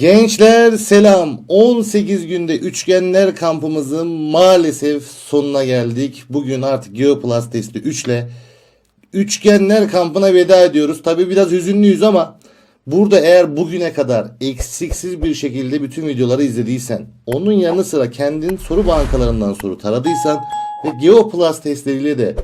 Gençler selam. 18 günde üçgenler kampımızın maalesef sonuna geldik. Bugün artık Geoplus testi 3 ile üçgenler kampına veda ediyoruz. Tabi biraz hüzünlüyüz ama burada eğer bugüne kadar eksiksiz bir şekilde bütün videoları izlediysen, onun yanı sıra kendin soru bankalarından soru taradıysan ve Geoplus testleriyle de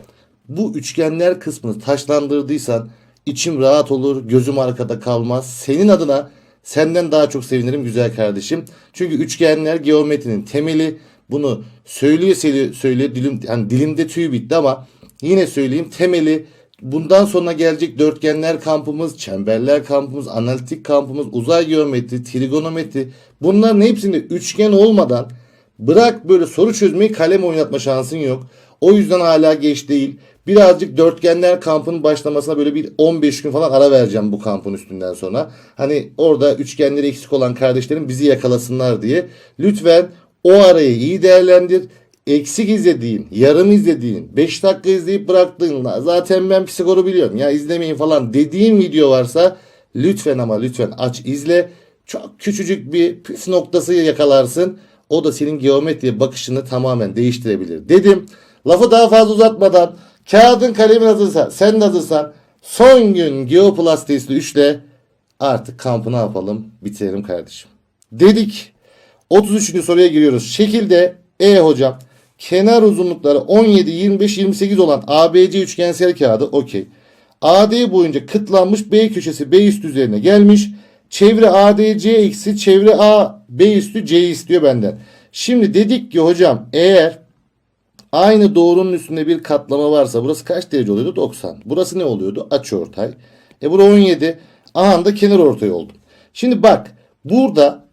bu üçgenler kısmını taşlandırdıysan içim rahat olur, gözüm arkada kalmaz. Senin adına senden daha çok sevinirim güzel kardeşim. Çünkü üçgenler geometrinin temeli. Bunu söyleye söyleye, söyleye dilim, yani dilimde tüy bitti ama yine söyleyeyim temeli bundan sonra gelecek dörtgenler kampımız, çemberler kampımız, analitik kampımız, uzay geometri, trigonometri bunların hepsinde üçgen olmadan bırak böyle soru çözmeyi kalem oynatma şansın yok. O yüzden hala geç değil. Birazcık dörtgenler kampının başlamasına böyle bir 15 gün falan ara vereceğim bu kampın üstünden sonra. Hani orada üçgenleri eksik olan kardeşlerim bizi yakalasınlar diye. Lütfen o arayı iyi değerlendir. Eksik izlediğin, yarım izlediğin, 5 dakika izleyip bıraktığınla zaten ben Pisagor'u biliyorum ya izlemeyin falan dediğin video varsa lütfen ama lütfen aç izle. Çok küçücük bir püf noktası yakalarsın. O da senin geometriye bakışını tamamen değiştirebilir dedim. Lafı daha fazla uzatmadan kağıdın kalemin hazırsa sen de hazırsan son gün Geoplus testi 3 ile artık kampı ne yapalım bitirelim kardeşim. Dedik 33. soruya giriyoruz. Şekilde E hocam kenar uzunlukları 17, 25, 28 olan ABC üçgensel kağıdı okey. AD boyunca kıtlanmış B köşesi B üstü üzerine gelmiş. Çevre ADC eksi çevre A B üstü C istiyor benden. Şimdi dedik ki hocam eğer aynı doğrunun üstünde bir katlama varsa burası kaç derece oluyordu? 90. Burası ne oluyordu? Açıortay. E bura 17. Aha da kenar ortay oldu. Şimdi bak burada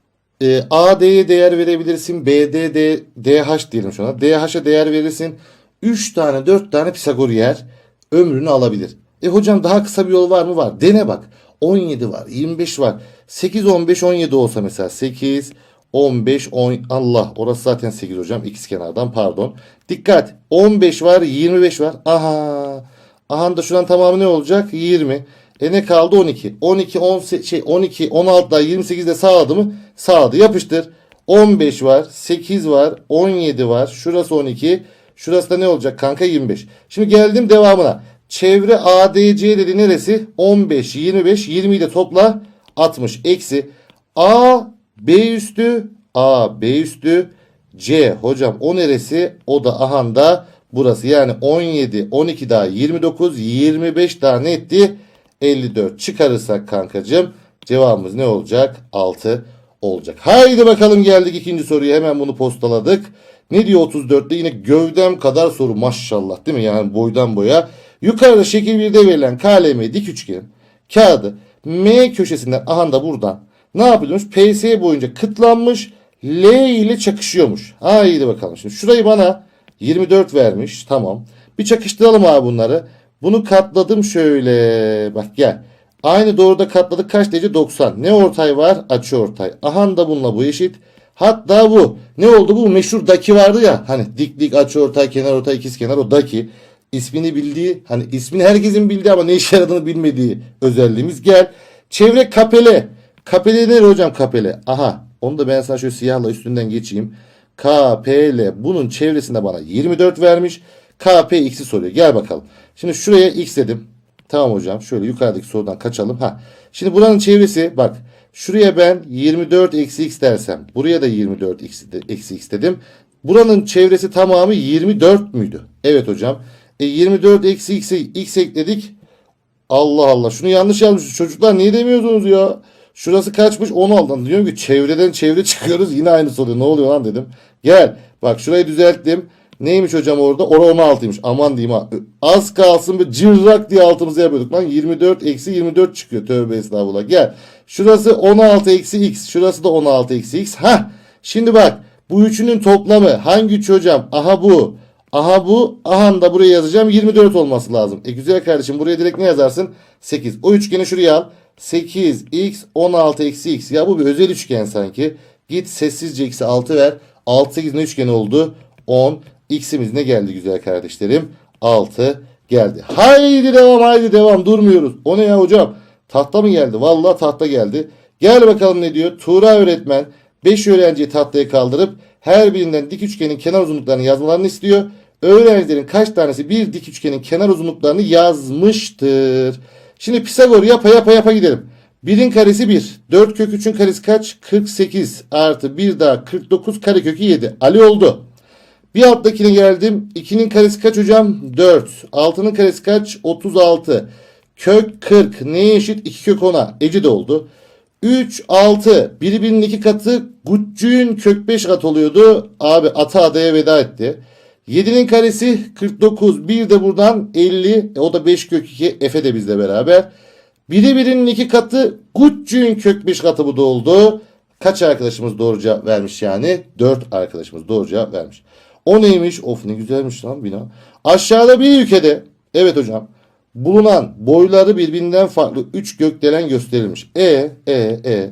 e, AD'ye değer verebilirsin. BD, D, DH diyelim şu an. DH'a değer verirsin. 3 tane 4 tane Pisagor yer ömrünü alabilir. E hocam daha kısa bir yol var mı? Var. Dene bak. 17 var. 25 var. 8, 15, 17 olsa mesela 8, 15, 10 Allah orası zaten 8 hocam. İkiz kenardan pardon. Dikkat. 15 var 25 var. Aha. Aha da şuran tamamı ne olacak? 20. E ne kaldı 12. 12 10 şey 12 16 daha 28 de sağladı mı? Sağladı. Yapıştır. 15 var, 8 var, 17 var. Şurası 12. Şurası da ne olacak kanka 25. Şimdi geldim devamına. Çevre ADC dedi neresi? 15, 25, 20'yi de topla 60 eksi A B üstü A B üstü C hocam o neresi? O da ahanda burası yani 17, 12 daha 29, 25 daha ne etti? 54 çıkarırsak kankacığım cevabımız ne olacak? 6 olacak. Haydi bakalım geldik ikinci soruya hemen bunu postaladık. Ne diyor 34'te yine gövdem kadar soru maşallah değil mi? Yani boydan boya. Yukarıda şekil 1'de verilen KLM dik üçgen kağıdı M köşesinden aha da buradan ne yapılmış? PS boyunca kıtlanmış L ile çakışıyormuş. Haydi bakalım şimdi şurayı bana 24 vermiş tamam. Bir çakıştıralım abi bunları. Bunu katladım şöyle bak gel. Aynı doğruda katladık kaç derece 90. Ne ortay var? Açı ortay. Aha da bununla bu eşit. Hatta bu ne oldu bu meşhur daki vardı ya hani dik dik açı ortay kenar ortay ikiz kenar o daki ismini bildiği hani ismini herkesin bildiği ama ne işe yaradığını bilmediği özelliğimiz gel. Çevre kapele. Kapele ne hocam kapele? Aha onu da ben sana şöyle siyahla üstünden geçeyim. KPL bunun çevresinde bana 24 vermiş. KP x'i soruyor. Gel bakalım. Şimdi şuraya x dedim. Tamam hocam. Şöyle yukarıdaki sorudan kaçalım. Ha. Şimdi buranın çevresi bak. Şuraya ben 24 eksi x dersem. Buraya da 24 eksi, eksi x dedim. Buranın çevresi tamamı 24 müydü? Evet hocam. E 24 eksi x'e x ekledik. Allah Allah. Şunu yanlış yazmışız. Çocuklar niye demiyorsunuz ya? Şurası kaçmış 16'dan. Diyorum ki çevreden çevre çıkıyoruz. Yine aynı soruyor. Ne oluyor lan dedim. Gel. Bak şurayı düzelttim. Neymiş hocam orada? Ora 16'ymış. Aman diyeyim ha. Az kalsın bir cırrak diye altımızı yapıyorduk lan. 24 eksi 24 çıkıyor. Tövbe estağfurullah. Gel. Şurası 16 eksi x. Şurası da 16 eksi x. Ha. Şimdi bak. Bu üçünün toplamı hangi üç hocam? Aha bu. Aha bu. Aha da buraya yazacağım. 24 olması lazım. E güzel kardeşim buraya direkt ne yazarsın? 8. O üçgeni şuraya al. 8 x 16 eksi x. Ya bu bir özel üçgen sanki. Git sessizce x'e 6 ver. 6 8 ne üçgeni oldu? 10. X'imiz ne geldi güzel kardeşlerim? 6 geldi. Haydi devam haydi devam durmuyoruz. O ne ya hocam? Tahta mı geldi? Vallahi tahta geldi. Gel bakalım ne diyor. Tuğra öğretmen 5 öğrenciyi tahtaya kaldırıp her birinden dik üçgenin kenar uzunluklarını yazmalarını istiyor. Öğrencilerin kaç tanesi bir dik üçgenin kenar uzunluklarını yazmıştır. Şimdi Pisagor yapa yapa yapa gidelim. 1'in karesi 1. 4 kök 3'ün karesi kaç? 48 artı 1 daha 49 karekökü 7. Ali oldu. Bir alttakine geldim. 2'nin karesi kaç hocam? 4. 6'nın karesi kaç? 36. Kök 40. Neye eşit? 2 kök 10'a. Ece de oldu. 3, 6. Birbirinin iki katı Guccü'nün kök 5 kat oluyordu. Abi ata adaya veda etti. 7'nin karesi 49. Bir de buradan 50. E, o da 5 kök 2. Efe de bizle beraber. Biri birinin iki katı Guccü'nün kök 5 katı bu da oldu. Kaç arkadaşımız doğru cevap vermiş yani? 4 arkadaşımız doğru cevap vermiş. O neymiş? Of ne güzelmiş lan bina. Aşağıda bir ülkede evet hocam bulunan boyları birbirinden farklı 3 gökdelen gösterilmiş. E, E, E.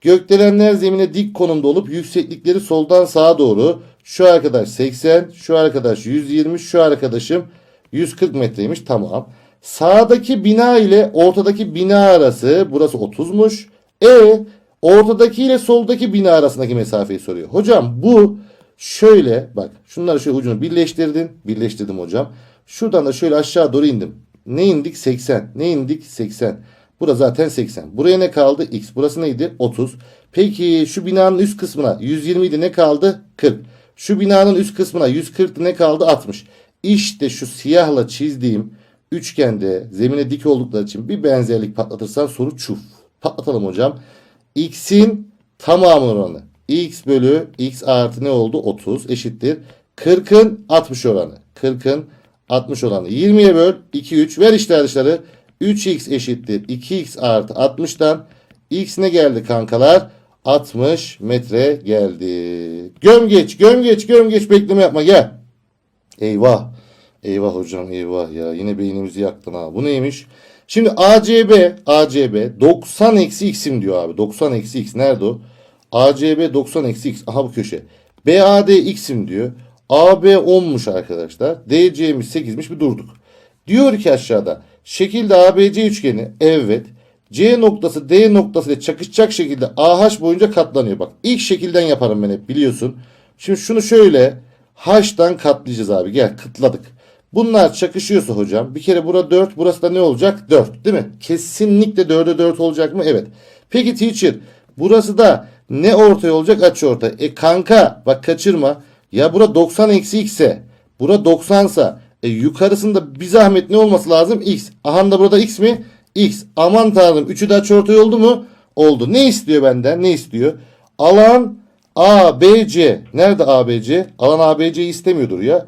Gökdelenler zemine dik konumda olup yükseklikleri soldan sağa doğru. Şu arkadaş 80, şu arkadaş 120, şu arkadaşım 140 metreymiş. Tamam. Sağdaki bina ile ortadaki bina arası burası 30'muş. E ortadaki ile soldaki bina arasındaki mesafeyi soruyor. Hocam bu şöyle bak şunları şöyle ucunu birleştirdin. Birleştirdim hocam. Şuradan da şöyle aşağı doğru indim. Ne indik? 80. Ne indik? 80. Burası zaten 80. Buraya ne kaldı? X. Burası neydi? 30. Peki şu binanın üst kısmına 120 idi ne kaldı? 40. Şu binanın üst kısmına 140 ne kaldı? 60. İşte şu siyahla çizdiğim üçgende zemine dik oldukları için bir benzerlik patlatırsan soru çuf. Patlatalım hocam. X'in tamamı oranı. X bölü X artı ne oldu? 30 eşittir. 40'ın 60 oranı. 40'ın 60 oranı. 20'ye böl 2 3 ver işler dışarı. 3x eşittir 2x artı 60'tan x ne geldi kankalar? 60 metre geldi. Gömgeç gömgeç gömgeç bekleme yapma gel. Eyvah. Eyvah hocam eyvah ya. Yine beynimizi yaktın ha. Bu neymiş? Şimdi ACB ACB 90 eksi x'im diyor abi. 90 eksi x nerede o? ACB 90 eksi x. Aha bu köşe. BAD x'im diyor. AB 10'muş arkadaşlar. DC'miz 8'miş bir durduk. Diyor ki aşağıda şekilde ABC üçgeni evet C noktası D noktası ile çakışacak şekilde AH boyunca katlanıyor. Bak ilk şekilden yaparım ben hep biliyorsun. Şimdi şunu şöyle H'tan katlayacağız abi. Gel kıtladık. Bunlar çakışıyorsa hocam bir kere bura 4 burası da ne olacak? 4 değil mi? Kesinlikle 4'e 4 olacak mı? Evet. Peki teacher burası da ne ortaya olacak? Açı ortaya. E kanka bak kaçırma. Ya bura 90 eksi x'e. Bura 90 sa. E yukarısında bir zahmet ne olması lazım? X. Aha da burada x mi? X. Aman tanrım. Üçü de açıortay oldu mu? Oldu. Ne istiyor benden? Ne istiyor? Alan ABC. Nerede ABC? Alan ABC'yi istemiyordur ya.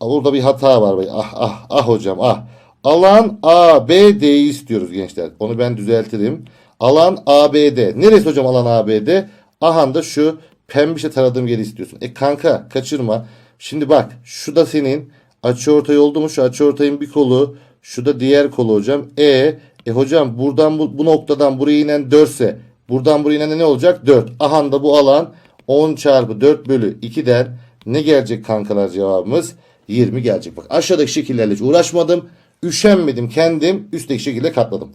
Orada bir hata var. Ah ah ah hocam ah. Alan ABD'yi istiyoruz gençler. Onu ben düzeltirim. Alan ABD. Neresi hocam alan ABD? Aha da şu pembişe taradığım yeri istiyorsun. E kanka kaçırma. Şimdi bak şu da senin açıortay oldu mu? Şu açıortayın bir kolu. Şu da diğer kolu hocam. E e hocam buradan bu, bu noktadan buraya inen 4 ise buradan buraya inen ne olacak? 4. Aha da bu alan 10 çarpı 4 bölü 2'den ne gelecek kankalar cevabımız? 20 gelecek. Bak aşağıdaki şekillerle hiç uğraşmadım. Üşenmedim kendim üstteki şekilde katladım.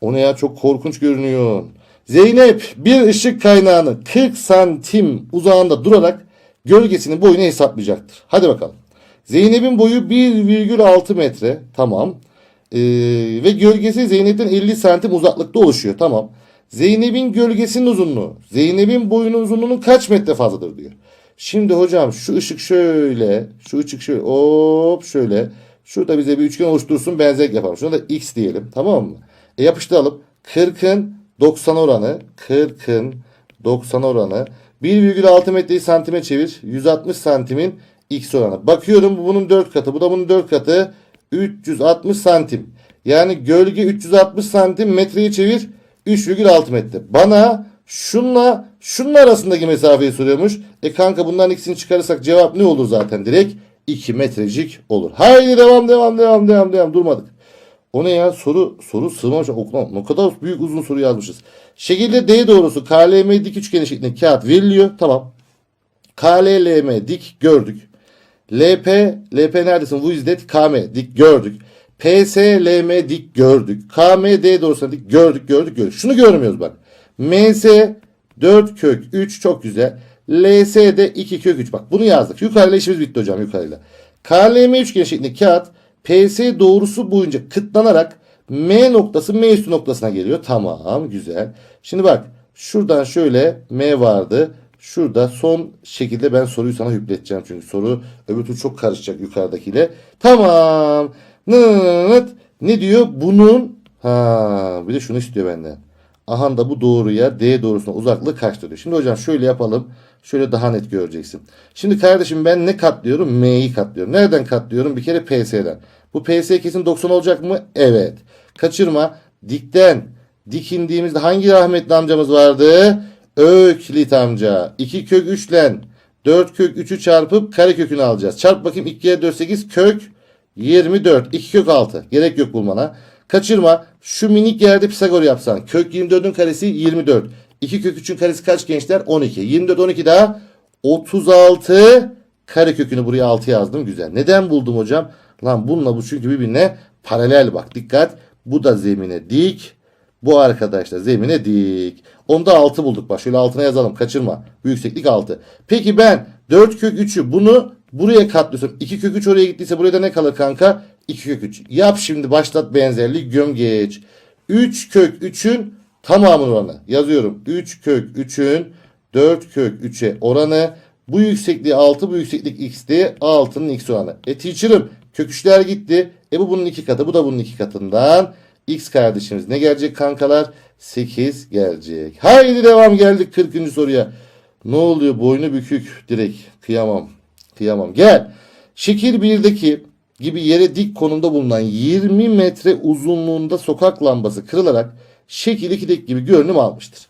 O ne ya çok korkunç görünüyor. Zeynep bir ışık kaynağını 40 santim uzağında durarak gölgesinin boyunu hesaplayacaktır. Hadi bakalım. Zeynep'in boyu 1,6 metre. Tamam. Ee, ve gölgesi Zeynep'ten 50 santim uzaklıkta oluşuyor. Tamam. Zeynep'in gölgesinin uzunluğu. Zeynep'in boyunun uzunluğunun kaç metre fazladır diyor. Şimdi hocam şu ışık şöyle. Şu ışık şöyle. Hop şöyle. Şurada bize bir üçgen oluştursun benzerlik yapalım. Şuna da x diyelim. Tamam mı? E yapıştıralım. 40'ın 90 oranı. 40'ın 90 oranı. 1,6 metreyi santime çevir. 160 santimin x oranı. Bakıyorum bu bunun 4 katı. Bu da bunun 4 katı. 360 santim. Yani gölge 360 santim metreyi çevir. 3,6 metre. Bana şunla şunun arasındaki mesafeyi soruyormuş. E kanka bunların ikisini çıkarırsak cevap ne olur zaten direkt? 2 metrecik olur. Haydi devam devam devam devam devam durmadık. O ne ya soru soru sığmamış okumam. Ne kadar büyük uzun soru yazmışız. Şekilde D doğrusu KLM dik üçgeni şeklinde kağıt veriliyor. Tamam. KLLM dik gördük. LP LP neredesin? Bu izlet KM dik gördük. PSLM dik gördük. KMD doğrusuna dik gördük gördük gördük. Şunu görmüyoruz bak. MS 4 kök 3 çok güzel. LS de 2 kök 3. Bak bunu yazdık. Yukarıyla işimiz bitti hocam yukarıyla. KLM üçgen şeklinde kağıt PS doğrusu boyunca kıtlanarak M noktası M üstü noktasına geliyor. Tamam güzel. Şimdi bak şuradan şöyle M vardı. Şurada son şekilde ben soruyu sana hüpleteceğim. Çünkü soru öbür türlü çok karışacak yukarıdakiyle. Tamam. Nıt. Ne diyor? Bunun ha bir de şunu istiyor benden. Aha da bu doğruya D doğrusuna uzaklığı kaçtır diyor. Şimdi hocam şöyle yapalım. Şöyle daha net göreceksin. Şimdi kardeşim ben ne katlıyorum? M'yi katlıyorum. Nereden katlıyorum? Bir kere PS'den. Bu PS kesin 90 olacak mı? Evet. Kaçırma. Dikten dikindiğimizde hangi rahmetli amcamız vardı? Öklit amca. 2 kök 3 ile 4 kök 3'ü çarpıp kare kökünü alacağız. Çarp bakayım 2 kere 4 8 kök 24. 2 kök 6. Gerek yok bulmana. Kaçırma. Şu minik yerde Pisagor yapsan. Kök 24'ün karesi 24. 2 kök 3'ün karesi kaç gençler? 12. 24 12 daha 36 kare kökünü buraya 6 yazdım. Güzel. Neden buldum hocam? Lan bununla bu çünkü birbirine paralel bak. Dikkat. Bu da zemine dik. Bu arkadaş da zemine dik. Onda 6 bulduk. Bak şöyle altına yazalım. Kaçırma. Bu yükseklik 6. Peki ben 4 kök 3'ü bunu buraya katlıyorsam 2 kök 3 oraya gittiyse buraya da ne kalır kanka? 2 kök 3. Yap şimdi başlat benzerliği göm geç. 3 kök 3'ün tamamının oranı. Yazıyorum. 3 kök 3'ün 4 kök 3'e oranı. Bu yüksekliği 6 bu yükseklik x'ti. 6'nın x oranı. E teacher'ım kök 3'ler gitti. E bu bunun 2 katı bu da bunun 2 katından. X kardeşimiz ne gelecek kankalar? 8 gelecek. Haydi devam geldik 40. soruya. Ne oluyor boynu bükük direkt kıyamam. Kıyamam. Gel. Şekil 1'deki gibi yere dik konumda bulunan 20 metre uzunluğunda sokak lambası kırılarak şekil 2'deki gibi görünüm almıştır.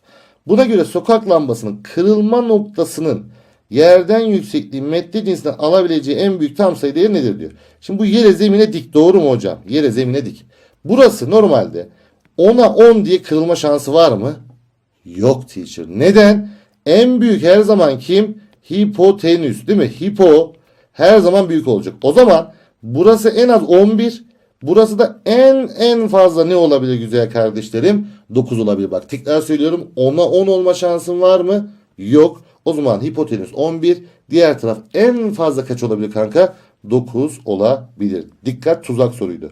Buna göre sokak lambasının kırılma noktasının yerden yüksekliği metre cinsinden alabileceği en büyük tam sayı değeri nedir diyor. Şimdi bu yere zemine dik doğru mu hocam? Yere zemine dik. Burası normalde 10'a 10 diye kırılma şansı var mı? Yok teacher. Neden? En büyük her zaman kim? Hipotenüs değil mi? Hipo her zaman büyük olacak. O zaman burası en az 11. Burası da en en fazla ne olabilir güzel kardeşlerim? 9 olabilir. Bak tekrar söylüyorum 10'a 10 olma şansın var mı? Yok. O zaman hipotenüs 11. Diğer taraf en fazla kaç olabilir kanka? 9 olabilir. Dikkat tuzak soruydu.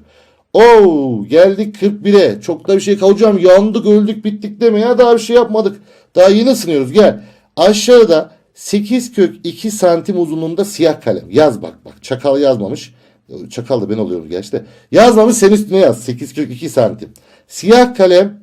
Oo geldik 41'e. Çok da bir şey hocam yandık öldük bittik deme ya daha bir şey yapmadık. Daha yeni ısınıyoruz gel. Aşağıda 8 kök 2 santim uzunluğunda siyah kalem. Yaz bak bak çakal yazmamış. Çakal da ben oluyorum gerçi. Yazmamış sen üstüne yaz. 8 kök 2 santim. Siyah kalem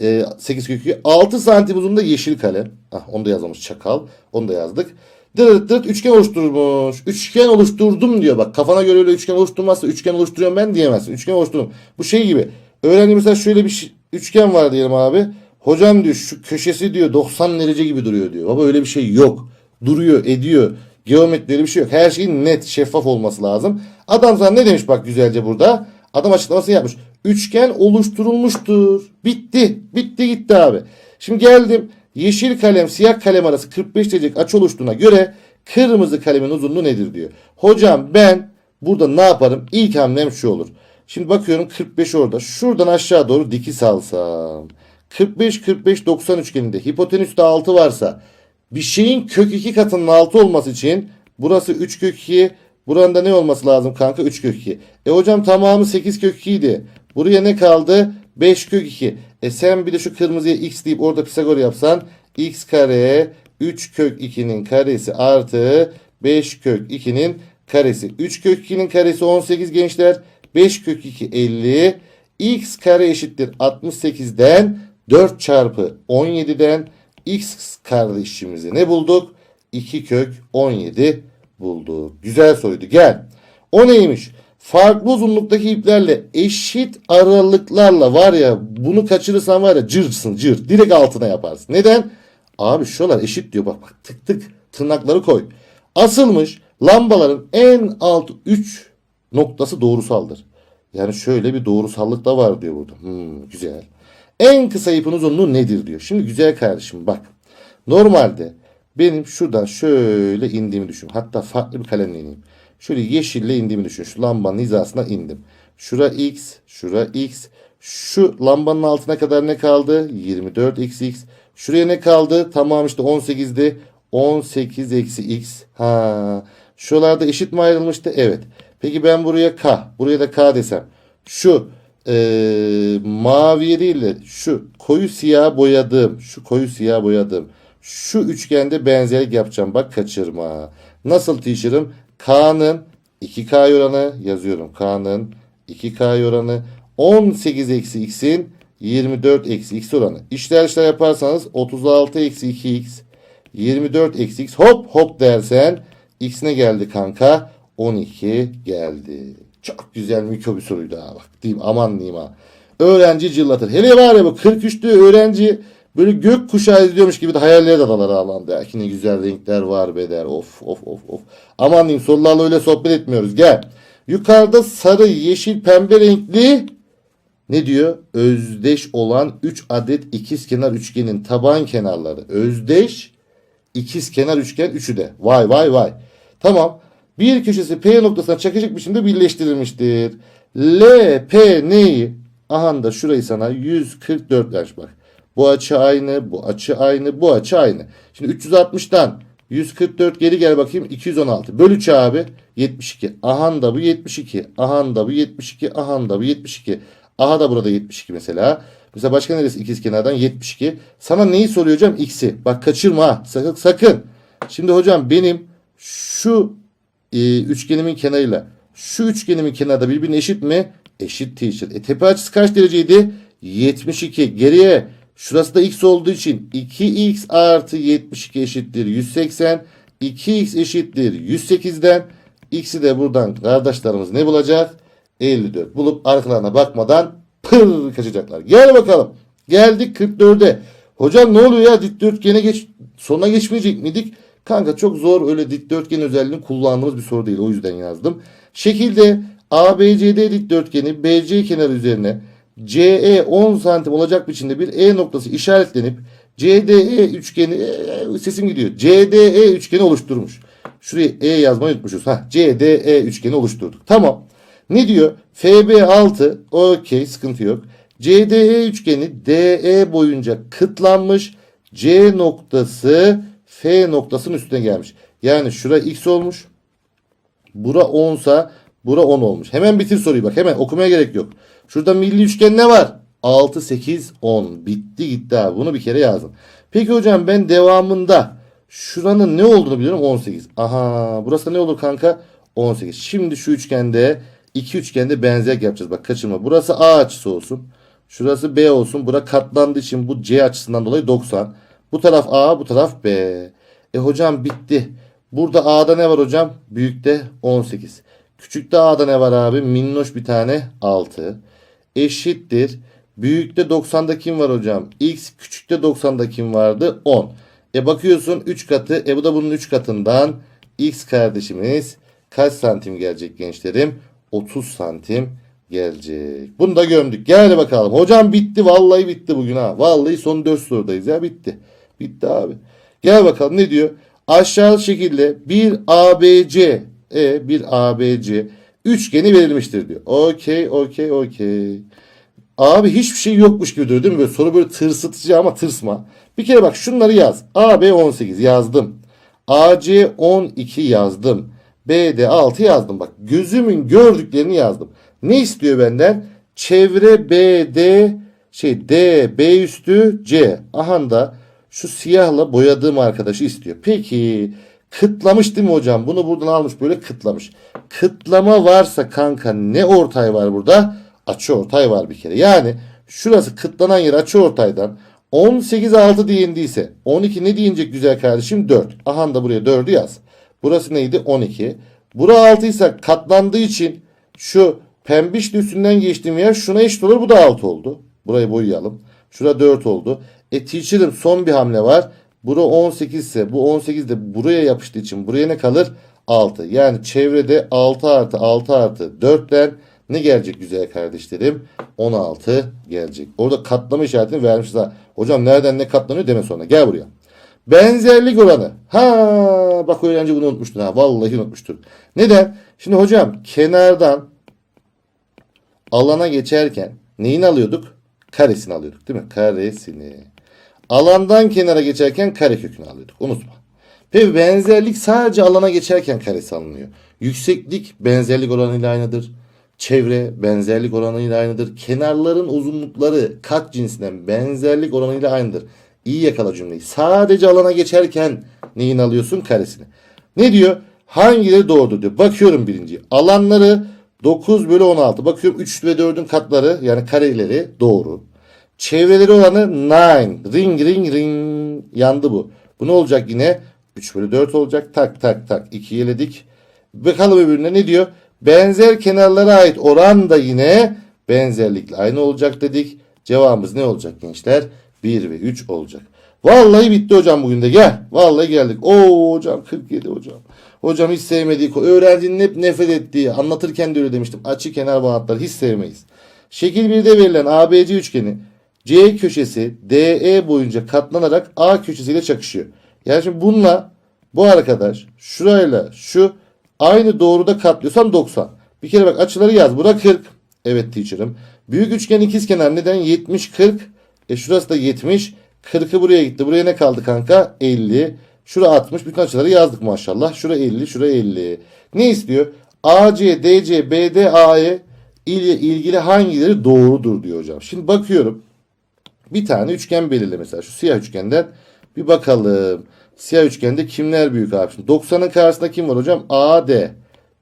e, 8 kök 2 6 santim uzunluğunda yeşil kalem. Ah, onu da yazmamış çakal. Onu da yazdık. Dırırt dırırt üçgen oluşturmuş. Üçgen oluşturdum diyor. Bak kafana göre öyle üçgen oluşturmazsa üçgen oluşturuyorum ben diyemezsin. Üçgen oluşturdum. Bu şey gibi. Öğrenci mesela şöyle bir üçgen var diyelim abi. Hocam diyor şu köşesi diyor 90 derece gibi duruyor diyor. Baba öyle bir şey yok. Duruyor, ediyor. Geometrileri bir şey yok. Her şeyin net, şeffaf olması lazım. Adam sana ne demiş bak güzelce burada? Adam açıklamasını yapmış. Üçgen oluşturulmuştur. Bitti. Bitti gitti abi. Şimdi geldim. Yeşil kalem siyah kalem arası 45 derecelik açı oluştuğuna göre kırmızı kalemin uzunluğu nedir diyor. Hocam ben burada ne yaparım? İlk hamlem şu olur. Şimdi bakıyorum 45 orada. Şuradan aşağı doğru dikiz alsam. 45 45 90 üçgeninde hipotenüste 6 varsa bir şeyin kök 2 katının 6 olması için burası 3 kök 2 buranın da ne olması lazım kanka 3 kök 2. E hocam tamamı 8 kök 2 idi. Buraya ne kaldı? 5 kök 2. E sen bir de şu kırmızıya x deyip orada Pisagor yapsan x kare 3 kök 2'nin karesi artı 5 kök 2'nin karesi. 3 kök 2'nin karesi 18 gençler. 5 kök 2 50. x kare eşittir 68'den 4 çarpı 17'den x kardeşimizi ne bulduk? 2 kök 17 bulduk. Güzel soruydu. Gel. O neymiş? Farklı uzunluktaki iplerle eşit aralıklarla var ya bunu kaçırırsan var ya cırsın cır. Direkt altına yaparsın. Neden? Abi şuralar eşit diyor. Bak bak tık tık tırnakları koy. Asılmış lambaların en alt 3 noktası doğrusaldır. Yani şöyle bir doğrusallık da var diyor burada. Hmm, güzel. En kısa ipin uzunluğu nedir diyor. Şimdi güzel kardeşim bak. Normalde benim şuradan şöyle indiğimi düşün. Hatta farklı bir kalemle ineyim. Şöyle yeşille indiğimi düşün. Şu lambanın hizasına indim. Şura x, şura x, Şu lambanın altına kadar ne kaldı? 24 eksi x. Şuraya ne kaldı? Tamam işte 18'di. 18 eksi x. Ha. Şuralarda eşit mi ayrılmıştı? Evet. Peki ben buraya k. Buraya da k desem. Şu eee mavi değil de şu koyu siyah boyadığım. Şu koyu siyah boyadığım. Şu üçgende benzerlik yapacağım. Bak kaçırma. Nasıl teacher'ım? K'nın 2K oranı yazıyorum. K'nın 2K oranı 18 eksi x'in 24 eksi x oranı. İşler işler yaparsanız 36 eksi 2x 24 eksi x hop hop dersen x ne geldi kanka? 12 geldi. Çok güzel mükemmel bir soruydu ha bak. Diyeyim aman diyeyim ha. Öğrenci cıllatır. Hele var ya bu 43'lü öğrenci böyle gök kuşağı izliyormuş gibi de hayallere dalalar ağlandı. Ya ki ne güzel renkler var be der. Of of of of. Aman diyeyim sorularla öyle sohbet etmiyoruz. Gel. Yukarıda sarı, yeşil, pembe renkli ne diyor? Özdeş olan 3 adet ikizkenar üçgenin taban kenarları. Özdeş ikizkenar üçgen üçü de. Vay vay vay. Tamam. Bir köşesi P noktasına çakışık biçimde birleştirilmiştir. L, P neyi? Aha da şurayı sana 144 vermiş bak. Bu açı aynı, bu açı aynı, bu açı aynı. Şimdi 360'tan 144 geri gel bakayım 216. Böl 3 abi 72. Ahan da bu 72. Ahan da bu 72. Ahan da bu 72. Aha da burada 72 mesela. Mesela başka neresi ikiz kenardan 72. Sana neyi soruyor hocam? X'i. Bak kaçırma ha. Sakın sakın. Şimdi hocam benim şu e, üçgenimin kenarıyla şu üçgenimin kenarı da birbirine eşit mi? Eşit teacher. E tepe açısı kaç dereceydi? 72. Geriye şurası da x olduğu için 2x artı 72 eşittir 180. 2x eşittir 108'den. X'i de buradan kardeşlerimiz ne bulacak? 54. Bulup arkalarına bakmadan pır kaçacaklar. Gel bakalım. Geldik 44'e. Hocam ne oluyor ya dikdörtgene geç sona geçmeyecek miydik? Kanka çok zor öyle dikdörtgen özelliğini kullandığımız bir soru değil. O yüzden yazdım. Şekilde ABCD dikdörtgeni BC kenarı üzerine CE 10 santim olacak biçimde bir E noktası işaretlenip CDE üçgeni e, sesim gidiyor. CDE üçgeni oluşturmuş. Şuraya E yazmayı unutmuşuz. Ha, CDE üçgeni oluşturduk. Tamam. Ne diyor? FB 6 okey sıkıntı yok. CDE üçgeni DE boyunca kıtlanmış. C noktası F noktasının üstüne gelmiş. Yani şura X olmuş. Bura 10 sa bura 10 olmuş. Hemen bitir soruyu bak. Hemen okumaya gerek yok. Şurada milli üçgen ne var? 6, 8, 10. Bitti gitti abi. Bunu bir kere yazdım. Peki hocam ben devamında şuranın ne olduğunu biliyorum 18. Aha burası ne olur kanka? 18. Şimdi şu üçgende iki üçgende benzerlik yapacağız. Bak kaçırma. Burası A açısı olsun. Şurası B olsun. Bura katlandığı için bu C açısından dolayı 90. Bu taraf A, bu taraf B. E hocam bitti. Burada A'da ne var hocam? Büyükte 18. Küçükte A'da ne var abi? Minnoş bir tane 6. Eşittir. Büyükte 90'da kim var hocam? X küçükte 90'da kim vardı? 10. E bakıyorsun 3 katı. E bu da bunun 3 katından. X kardeşimiz kaç santim gelecek gençlerim? 30 santim gelecek. Bunu da gömdük. Gel bakalım. Hocam bitti. Vallahi bitti bugün ha. Vallahi son 4 sorudayız ya. Bitti. Bitti abi. Gel bakalım ne diyor? Aşağı şekilde bir ABC e bir ABC üçgeni verilmiştir diyor. Okey okey okey. Abi hiçbir şey yokmuş gibi duruyor değil mi? Böyle soru böyle tırsıtıcı ama tırsma. Bir kere bak şunları yaz. AB 18 yazdım. AC 12 yazdım. BD 6 yazdım. Bak gözümün gördüklerini yazdım. Ne istiyor benden? Çevre BD şey D B üstü C. Aha da şu siyahla boyadığım arkadaşı istiyor. Peki kıtlamış değil mi hocam? Bunu buradan almış böyle kıtlamış. Kıtlama varsa kanka ne ortay var burada? Açı ortay var bir kere. Yani şurası kıtlanan yer açı ortaydan 18 6 diyindiyse 12 ne diyecek güzel kardeşim? 4. Aha da buraya 4'ü yaz. Burası neydi? 12. Bura 6 ise katlandığı için şu pembiş üstünden geçtiğim yer şuna eşit olur. Bu da 6 oldu. Burayı boyayalım. Şura 4 oldu. E teacher'ım son bir hamle var. Bura 18 ise bu 18 de buraya yapıştığı için buraya ne kalır? 6. Yani çevrede 6 artı 6 artı 4'ten ne gelecek güzel kardeşlerim? 16 gelecek. Orada katlama işaretini vermişiz ha. Hocam nereden ne katlanıyor deme sonra. Gel buraya. Benzerlik oranı. Ha bak öğrenci bunu unutmuştur ha. Vallahi unutmuştur. Neden? Şimdi hocam kenardan alana geçerken neyini alıyorduk? Karesini alıyorduk değil mi? Karesini. Alandan kenara geçerken kare kökünü alıyorduk. Unutma. Ve benzerlik sadece alana geçerken karesi alınıyor. Yükseklik benzerlik oranıyla aynıdır. Çevre benzerlik oranıyla aynıdır. Kenarların uzunlukları kat cinsinden benzerlik oranıyla aynıdır. İyi yakala cümleyi. Sadece alana geçerken neyin alıyorsun? Karesini. Ne diyor? Hangileri doğrudur diyor. Bakıyorum birinci. Alanları 9 bölü 16. Bakıyorum 3 ve 4'ün katları yani kareleri doğru. Çevreleri olanı 9. Ring ring ring. Yandı bu. Bu ne olacak yine? 3 bölü 4 olacak. Tak tak tak. 2 yeledik. Bakalım öbürüne ne diyor? Benzer kenarlara ait oran da yine benzerlikle aynı olacak dedik. Cevabımız ne olacak gençler? 1 ve 3 olacak. Vallahi bitti hocam bugün de gel. Vallahi geldik. Oo hocam 47 hocam. Hocam hiç sevmediği, öğrencinin hep nefret ettiği, anlatırken de öyle demiştim. Açı kenar bağıntıları hiç sevmeyiz. Şekil 1'de verilen ABC üçgeni C köşesi DE boyunca katlanarak A köşesiyle çakışıyor. Yani şimdi bununla bu arkadaş şurayla şu aynı doğruda katlıyorsam 90. Bir kere bak açıları yaz. Bura 40. Evet teacher'ım. Büyük üçgen ikizkenar neden? 70 40. E şurası da 70. 40'ı buraya gitti. Buraya ne kaldı kanka? 50. Şura 60. Bütün açıları yazdık maşallah. Şura 50. Şura 50. Ne istiyor? AC, DC, BD, AE ile ilgili hangileri doğrudur diyor hocam. Şimdi bakıyorum. Bir tane üçgen belirle mesela. Şu siyah üçgenden bir bakalım. Siyah üçgende kimler büyük abi? Şimdi 90'ın karşısında kim var hocam? AD.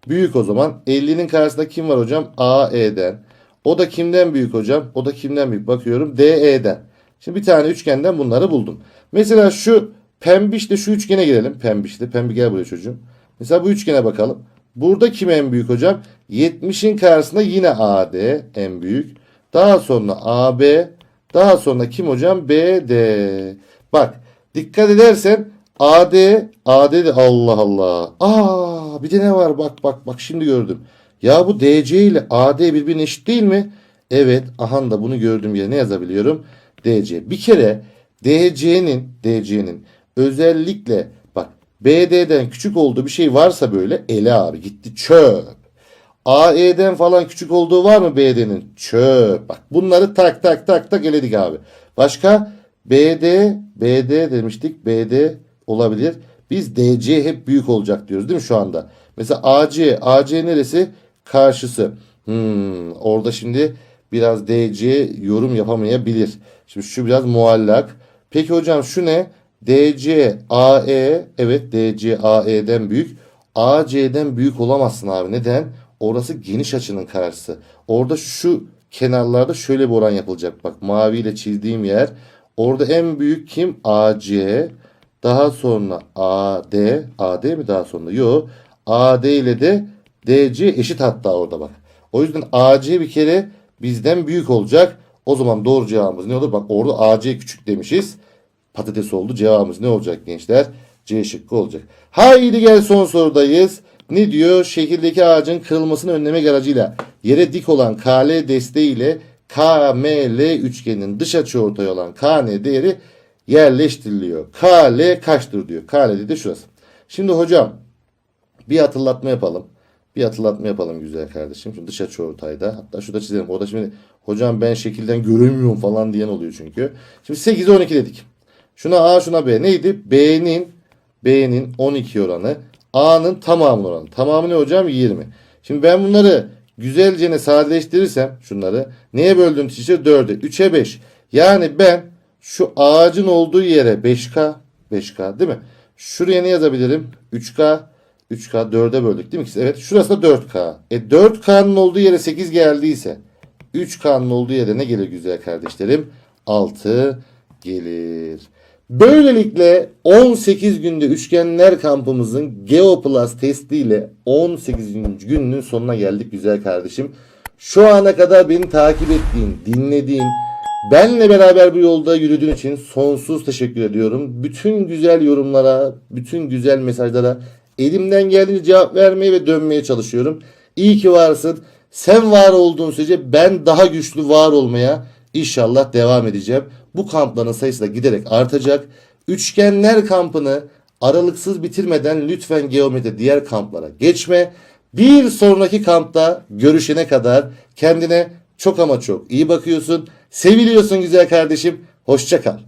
Büyük o zaman. 50'nin karşısında kim var hocam? AE'den. O da kimden büyük hocam? O da kimden büyük? Bakıyorum DE'den. Şimdi bir tane üçgenden bunları buldum. Mesela şu pembişle şu üçgene girelim. Pembişle. Pembi gel buraya çocuğum. Mesela bu üçgene bakalım. Burada kim en büyük hocam? 70'in karşısında yine AD en büyük. Daha sonra AB. Daha sonra kim hocam? BD. Bak dikkat edersen AD, AD de Allah Allah. Aa bir de ne var bak bak bak şimdi gördüm. Ya bu DC ile AD birbirine eşit değil mi? Evet aha da bunu gördüğüm yere ne yazabiliyorum? DC. Bir kere DC'nin DC'nin özellikle bak BD'den küçük olduğu bir şey varsa böyle ele abi gitti çöp. AE'den falan küçük olduğu var mı BD'nin? Çöp. Bak bunları tak tak tak tak eledik abi. Başka BD, BD demiştik. BD olabilir. Biz DC hep büyük olacak diyoruz değil mi şu anda? Mesela AC, AC neresi? Karşısı. Hmm, orada şimdi biraz DC yorum yapamayabilir. Şimdi şu biraz muallak. Peki hocam şu ne? DC, AE, evet DC, AE'den büyük. AC'den büyük olamazsın abi. Neden? Orası geniş açının karşısı. Orada şu kenarlarda şöyle bir oran yapılacak. Bak maviyle çizdiğim yer. Orada en büyük kim? AC. Daha sonra AD. AD mi daha sonra? Yok. AD ile de DC eşit hatta orada bak. O yüzden AC bir kere bizden büyük olacak. O zaman doğru cevabımız ne olur? Bak orada AC küçük demişiz. Patates oldu. Cevabımız ne olacak gençler? C şıkkı olacak. Haydi gel son sorudayız. Ne diyor? Şekildeki ağacın kırılmasını önlemek aracıyla yere dik olan KL desteğiyle KML üçgeninin dış açıortay olan KN değeri yerleştiriliyor. KL kaçtır diyor. KL de şurası. Şimdi hocam bir hatırlatma yapalım. Bir hatırlatma yapalım güzel kardeşim. Şimdi dış açıortayda hatta şurada çizelim. Orada şimdi hocam ben şekilden göremiyorum falan diyen oluyor çünkü. Şimdi 8'e 12 dedik. Şuna A şuna B neydi? B'nin B'nin 12 oranı A'nın tamamı oranı. Tamamı ne hocam? 20. Şimdi ben bunları güzelce ne sadeleştirirsem şunları neye böldüm teacher? 4'e. 3'e 5. Yani ben şu ağacın olduğu yere 5K 5K değil mi? Şuraya ne yazabilirim? 3K 3K 4'e böldük değil mi? Evet şurası da 4K. E 4K'nın olduğu yere 8 geldiyse 3K'nın olduğu yere ne gelir güzel kardeşlerim? 6 gelir. Böylelikle 18 günde üçgenler kampımızın Geoplus testiyle 18. gününün sonuna geldik güzel kardeşim. Şu ana kadar beni takip ettiğin, dinlediğin, benle beraber bu yolda yürüdüğün için sonsuz teşekkür ediyorum. Bütün güzel yorumlara, bütün güzel mesajlara elimden geldiğince cevap vermeye ve dönmeye çalışıyorum. İyi ki varsın. Sen var olduğun sürece ben daha güçlü var olmaya inşallah devam edeceğim. Bu kampların sayısı da giderek artacak. Üçgenler kampını aralıksız bitirmeden lütfen geometri diğer kamplara geçme. Bir sonraki kampta görüşene kadar kendine Çok ama çok iyi bakıyorsun. Seviliyorsun güzel kardeşim. Hoşça kal.